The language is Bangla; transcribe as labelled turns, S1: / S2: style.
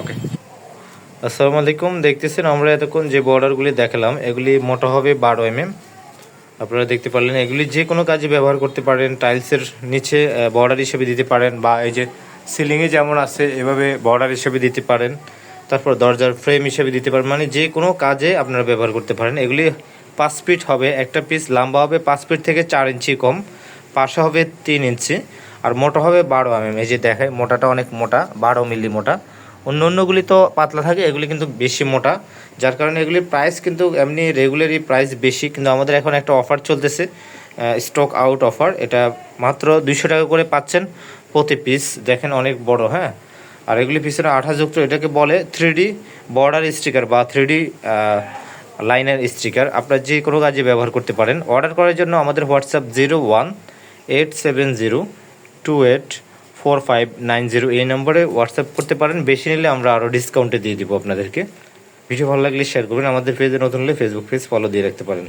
S1: ওকে
S2: আসসালামু আলাইকুম। দেখতেছেন আমরা এতক্ষণ যে বর্ডারগুলি দেখালাম, এগুলি মোটা হবে বারো এম এম আপনারা দেখতে পারলেন, এগুলি যে কোনো কাজে ব্যবহার করতে পারেন, টাইলসের নিচে বর্ডার হিসেবে দিতে পারেন বা এই যে সিলিংয়ে যেমন আছে, এভাবে বর্ডার হিসেবে দিতে পারেন। তারপর দরজার ফ্রেম হিসেবে দিতে পারেন মানে যে কোনো কাজে আপনারা ব্যবহার করতে পারেন। এগুলি পাঁচ ফিট হবে, একটা পিস লম্বা হবে পাঁচ ফিট থেকে চার ইঞ্চি কম, পাশে হবে তিন ইঞ্চি, আর মোটা হবে বারো এম এম এই যে দেখায়, মোটাটা অনেক মোটা, বারো মিলি মোটা। অন্য অন্যগুলি তো পাতলা থাকে, এগুলি কিন্তু বেশি মোটা। যার কারণে এগুলির প্রাইস কিন্তু এমনি রেগুলারই প্রাইস বেশি। কিন্তু আমাদের এখন একটা অফার চলতেছে স্টক আউট অফার এটা মাত্র দুইশো টাকা করে পাচ্ছেন প্রতি পিস দেখেন অনেক বড় হ্যাঁ? আর এগুলি পিছনে আঠাযুক্ত এটাকে বলে থ্রি বর্ডার স্টিকার বা থ্রি লাইনের স্টিকার আপনার যে কোনো কাজে ব্যবহার করতে পারেন। অর্ডার করার জন্য আমাদের WhatsApp zero one eight seven zero two eight four five nine zero এই নম্বরে হোয়াটসঅ্যাপ করতে পারেন। বেশি নিলে আমরা আরও ডিসকাউন্টে দিয়ে দিব আপনাদেরকে। ভিডিও ভালো লাগলে শেয়ার করবেন। আমাদের পেজে নতুন হলে ফেসবুক পেজ ফলো দিয়ে রাখতে পারেন।